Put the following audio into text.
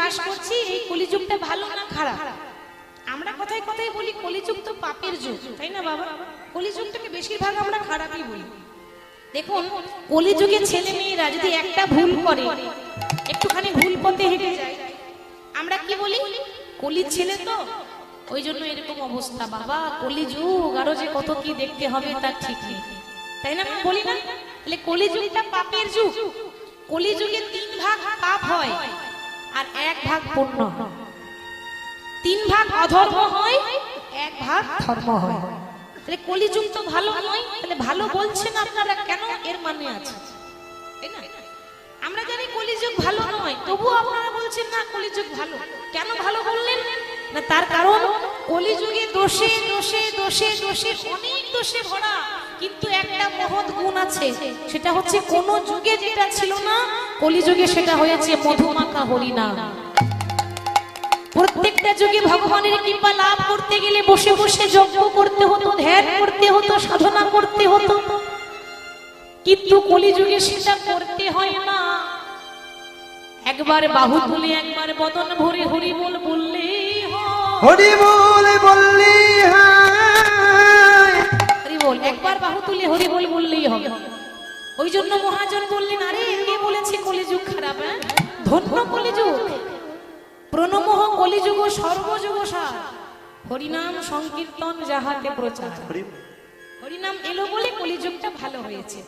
বাস করছি, এই কলিযুগটা ভালো না খারাপ? আমরা কথায় কথায় বলি কলিযুগ তো পাপের যুগ, তাই না বাবা? কলিযুগটাকে বেশিরভাগ আমরা খারাপই বলি। দেখুন, কলিযুগে ছেলে মেয়েরা যদি একটা ভুল করে, একটুখানি ভুল পথে হেঁটে যায়, আমরা কি বলি? কলির ছেলে তো? ওই জন্য এরকম অবস্থা। বাবা, কলিযুগ, আরও যে কত কি দেখতে হবে তার ঠিক নেই। তাই না বলি না? তাহলে কলিযুগটা পাপের যুগ। কলিযুগে তিন ভাগ পাপ হয়। আর এক ভাগ হয়। তিন ভাগ অধর্ম হয়, এক ভাগ ধর্ম হয়। তাহলে কলিযুগ তো ভালো নয়, তাহলে ভালো বলছেন আপনারা কেন? এর মানে আছে। তাই না? আমরা জানি কলিযুগ ভালো নয় তবু আপনারা বলছেন না কলিযুগ ভালো। কেন ভালো বললেন? না, তার কারণ কলিযুগে দোষে দোষে দোষে দোষে অনেক দোষে ভরা। কিন্তু একটা মহৎ গুণ আছে, সেটা হচ্ছে কোন যুগে যেটা ছিল না, কলিযুগে সেটা হয়েছে মধুমাখা হরিনাম। প্রত্যেকটা যুগে ভগবানের কৃপা লাভ করতে গেলে বসে বসে যজ্ঞ করতে হতো, ধ্যান করতে হতো, সাধনা করতে হতো। কিন্তু কলিযুগে সেটা করতে হয় না। একবার বাহু তুলে একবার বদন ভরে হরি বল বললে হরি বল বললি হায়। তুলে হরি বল বললেই হবে। ওই জন্য মহাজন বললেন আরে কে বলেছে কলিযুগ খারাপ হ্যাঁ? ধন্য কলিযুগ। প্রণমহ কলিযুগ সর্বযুগ সার। হরিনাম সংকীর্তন যাহাতে প্রচার। হরি হরিনাম এলো বলে কলিযুগটা ভালো হয়েছে।